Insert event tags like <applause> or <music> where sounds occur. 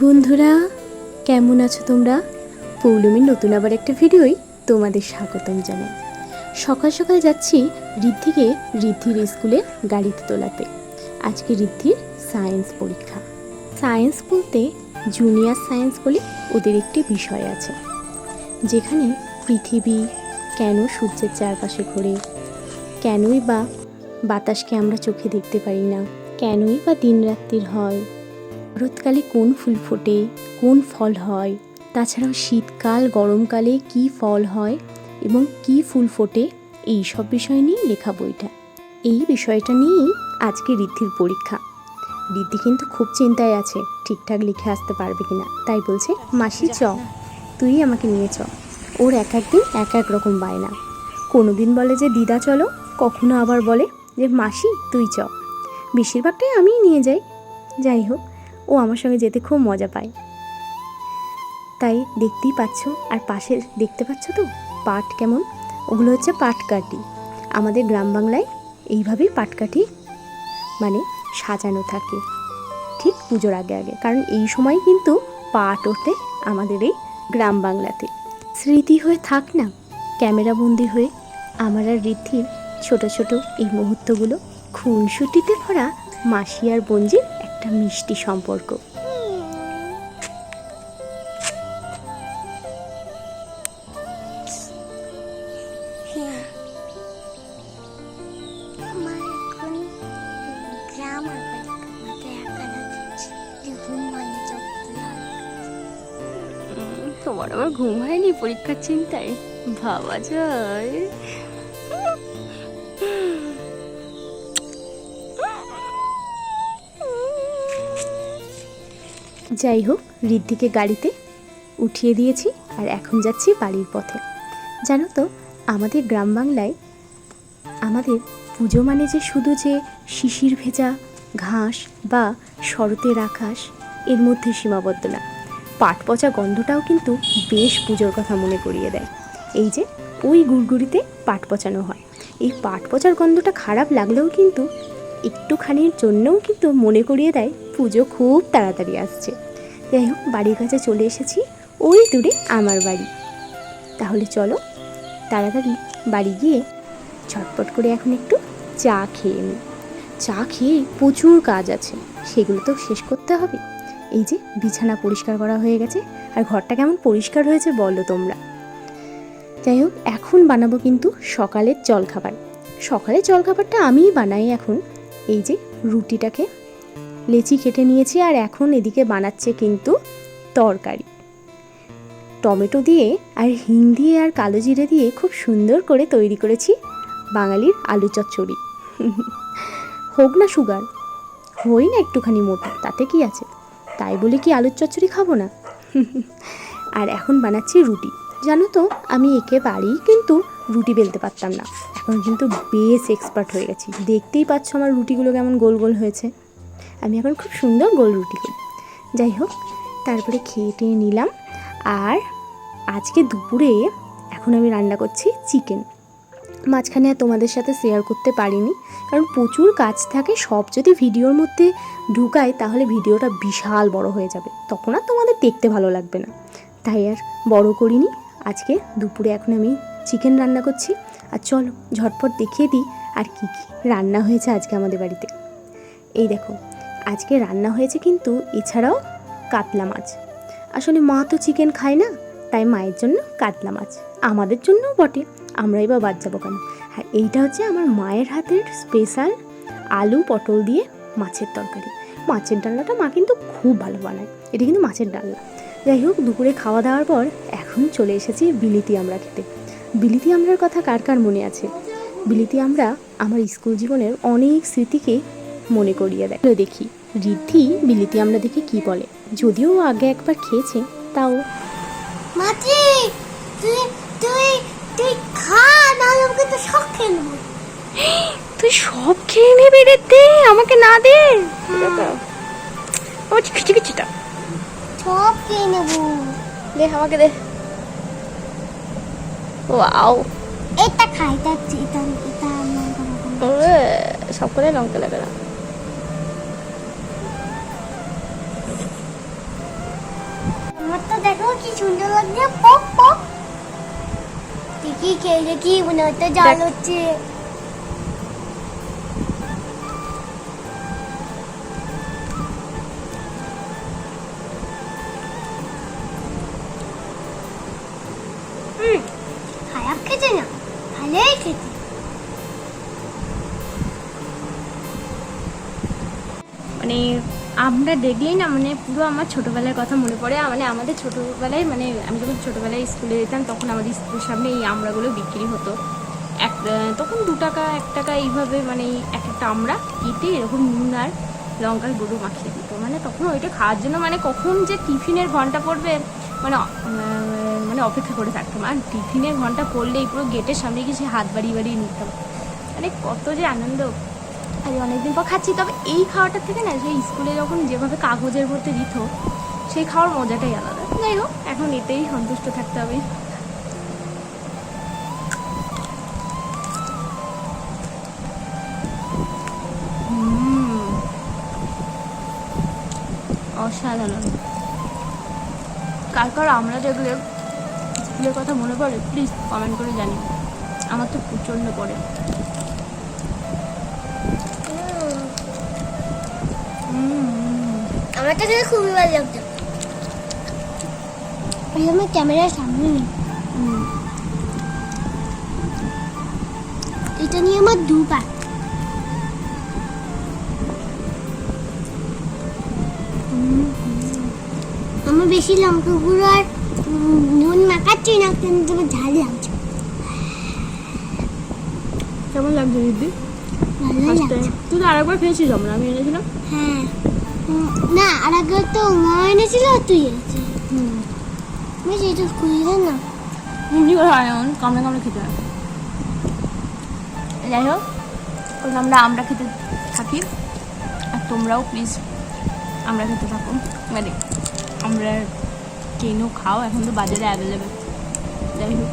বন্ধুরা কেমন আছো তোমরা? পৌলমীর নতুন আবার একটা ভিডিওই তোমাদের স্বাগতম জানাই। সকাল সকাল যাচ্ছি ঋদ্ধিকে ঋদ্ধির স্কুলে গাড়িতে তোলাতে। আজকে ঋদ্ধির সায়েন্স পরীক্ষা। সায়েন্স বলতে জুনিয়র সায়েন্স বলে ওদের একটি বিষয় আছে। যেখানে পৃথিবী কেন সূর্যের চারপাশে ঘোরে? কেনই বা বাতাসকে আমরা চোখে দেখতে পারি না? কেনই বা দিন রাত্রির হয়? শরৎকালে কোন ফুল ফোটে? কোন ফল হয়? তাছাড়াও শীতকাল, গরমকালে কি ফল হয় এবং কি ফুল ফোটে, এই সব বিষয় নিয়ে লেখা বইটা। এই বিষয়টা নিয়েই আজকে ঋদ্ধির পরীক্ষা। ঋদ্ধি কিন্তু খুব চিন্তায় আছে, ঠিকঠাক লিখে আসতে পারবে কিনা। তাই বলছে, মাসি, চ। তুই আমাকে নিয়ে চ। ওর এক একদিন এক এক রকম বায়না। কোনো দিন বলে যে, দিদা, চলো। কখনো আবার বলে যে, মাসি, তুই চ। বেশিরভাগটাই আমিই নিয়ে যাই। যাই হোক, ও আমার সঙ্গে যেতে খুব মজা পায়। তাই দেখতেই পাচ্ছ, আর পাশে দেখতে পাচ্ছ তো? পাট কেমন? ওগুলো হচ্ছে পাটকাঠি। আমাদের গ্রাম বাংলায় এইভাবেই পাটকাঠি মানে সাজানো থাকে। ঠিক পুজোর আগে আগে। কারণ এই সময় কিন্তু পাট ওঠে আমাদের এই গ্রাম বাংলাতে। স্মৃতি হয়ে থাক না ক্যামেরাবন্দি হয়ে আমার আর ঋদ্ধির ছোট ছোট এই মুহূর্তগুলো খুনসুটিতে ভরা মাসি আর বঞ্জির একটা মিষ্টি সম্পর্ক। তোমার আবার ঘুম হয়নি পরীক্ষার চিন্তায়? ভাবা যায়। যাই হোক, ঋদ্ধিকে গাড়িতে উঠিয়ে দিয়েছি আর এখন যাচ্ছি বাড়ির পথে। জানো তো, আমাদের গ্রাম বাংলায় আমাদের পুজো মানে যে শুধু যে শিশির ভেজা ঘাস বা শরতের আকাশ, এর মধ্যে সীমাবদ্ধ না। পাট পচা গন্ধটাও কিন্তু বেশ পুজোর কথা মনে করিয়ে দেয়। এই যে, ওই গুড়গুড়িতে পাট পচানো হয়। এই পাট পচার গন্ধটা খারাপ লাগলেও কিন্তু একটুখানির জন্যও কিন্তু মনে করিয়ে দেয়, পুজো খুব তাড়াতাড়ি আসছে। যাই হোক, বাড়ির কাছে চলে এসেছি, ওই দূরে আমার বাড়ি। তাহলে চলো, তাড়াতাড়ি বাড়ি গিয়ে ছটপট করে এখন একটু চা খেয়ে নিই চা খেয়ে প্রচুর কাজ আছে, সেগুলো তো শেষ করতে হবে। এই যে বিছানা পরিষ্কার করা হয়ে গেছে, আর ঘরটা কেমন পরিষ্কার হয়েছে বলো তোমরা। যাই হোক, এখন বানাবো কিন্তু সকালের জলখাবার। সকালের জলখাবারটা আমিই বানাই এখন। এই যে রুটিটাকে লেচি কেটে নিয়েছি, আর এখন এদিকে বানাচ্ছে কিন্তু তরকারি। টমেটো দিয়ে আর হিং দিয়ে আর কালো জিরে দিয়ে খুব সুন্দর করে তৈরি করেছি বাঙালির আলু চচ্চড়ি। হোক না সুগার, হই না একটুখানি মোটা, তাতে কি আছে? তাই বলে কি আলুর চচ্চড়ি খাব না? <laughs> আর এখন বানাচ্ছি রুটি। জানো তো, আমি একেবারেই কিন্তু রুটি বেলতে পারতাম না। এখন কিন্তু বেশ এক্সপার্ট হয়ে গেছি। দেখতেই পাচ্ছ আমার রুটিগুলো কেমন গোল গোল হয়েছে। আমি এখন খুব সুন্দর গোল রুটি করি। যাই হোক, তারপরে খেয়ে টেয়ে নিলাম। আর আজকে দুপুরে এখন আমি রান্না করছি চিকেন। মাঝখানে আর তোমাদের সাথে শেয়ার করতে পারিনি। কারণ প্রচুর কাজ থাকে, সব যদি ভিডিওর মধ্যে ঢুকায় তাহলে ভিডিওটা বিশাল বড় হয়ে যাবে। তখন আর তোমাদের দেখতে ভালো লাগবে না। তাই আর বড় করিনি। আজকে দুপুরে এখন আমি চিকেন রান্না করছি। আর চলো, ঝটপট দেখিয়ে দিই আর কি কি রান্না হয়েছে আজকে আমাদের বাড়িতে। এই দেখো, আজকে রান্না হয়েছে কিন্তু এছাড়াও কাতলা মাছ। আসলে মা তো চিকেন খায় না, তাই মায়ের জন্য কাতলা মাছ। আমাদের জন্যও বটে। আমরাই বা বাদ যাব কেন? আর এইটা হচ্ছে আমার মায়ের হাতের স্পেশাল আলু পটল দিয়ে মাছের তরকারি। মাছের ডালনাটা মা কিন্তু খুব ভালো বানায়। এটা কিন্তু মাছের ডালনা। যাই হোক, দুপুরে খাওয়া দাওয়ার পর এখন চলে এসেছি বিলিতি আমরা খেতে। বিলিতি আমরার কথা কার কার মনে আছে? বিলিতি আমরা আমার স্কুল জীবনের অনেক স্মৃতিকে মনে করিয়ে দেয়। দেখি রিদ্ধি বিলিতি আমরা দেখে কি বলে? যদিও আগে একবার খেয়েছে, তাও মাছি তুই তুই তুই খা নাহলে আমাকে তো শখ খেয়ে নেব। তুই সব খেয়ে নেবে রে দে আমাকে না দে। ও খিচি খিচিটা সব খেয়ে নেব। দে আমাকে দে। ওয়াও। এটা খাই এটা এটা এটা সব করে লঙ্কা লাগে না আমার তো দেখো কি সুন্দর লাগছে পপ পপ ঠিকই খেয়ে কি মনে হচ্ছে? জাল। হচ্ছে। খারাপ খেতে না ভালোই খেতে। মানে আমরা দেখলেই না মানে পুরো আমার ছোটোবেলার কথা মনে পড়ে। মানে আমাদের ছোটোবেলায় মানে আমি যখন ছোটোবেলায় স্কুলে যেতাম, তখন আমাদের স্কুলের সামনে এই আমড়াগুলো বিক্রি হতো। এক তখন দু টাকা, এক টাকা এইভাবে মানে এক একটা আমড়া কেটে এরকম নুন আর লঙ্কার গুঁড়ো মাখিয়ে দিত। মানে তখন ওইটা খাওয়ার জন্য মানে কখন যে টিফিনের ঘণ্টা পড়বে মানে মানে অপেক্ষা করে থাকতাম। আর টিফিনের ঘণ্টা পড়লেই পুরো গেটের সামনে গিয়ে সে হাত বাড়িয়ে বাড়িয়ে নিতাম। মানে কত যে আনন্দ। আজ অনেকদিন পর খাচ্ছি, তবে এই খাওয়াটার থেকে না সেই স্কুলে যখন যেভাবে কাগজের মধ্যে দিত, সেই খাওয়ার মজাটাই আলাদা। যাই হোক, এখন এতেই সন্তুষ্ট থাকতে হবে। অসাধারণ। কার কার আমরা দেখলে স্কুলের কথা মনে পড়ে, প্লিজ কমেন্ট করে জানি আমার তো প্রচণ্ড পড়ে। আমার তো খেতে খুবই ভালো লাগছে এই আমার ক্যামেরার সামনে। এটা নিয়ে আমার দুবার আমার বেশি লঙ্কা গুঁড়ো আর নুন মাখাচ্ছি না, কিন্তু ঝাল লাগছে। কেমন লাগছে দিদি? টাইম তুই তো আরেকবার খেয়েছিস আমরা আমি এনেছিলাম। হ্যাঁ। না আর আগে তো মা এনেছিল তুই এনেছিস। হুম। এটা না? করে হয় এমন কামড়ে কামড়ে খেতে হয়। যাই হোক আমরা আমরা খেতে থাকি। আর তোমরাও প্লিজ আমরা খেতে থাকো। মানে আমরা কেনো খাও এখন তো বাজারে অ্যাভেলেবেল যাই হোক।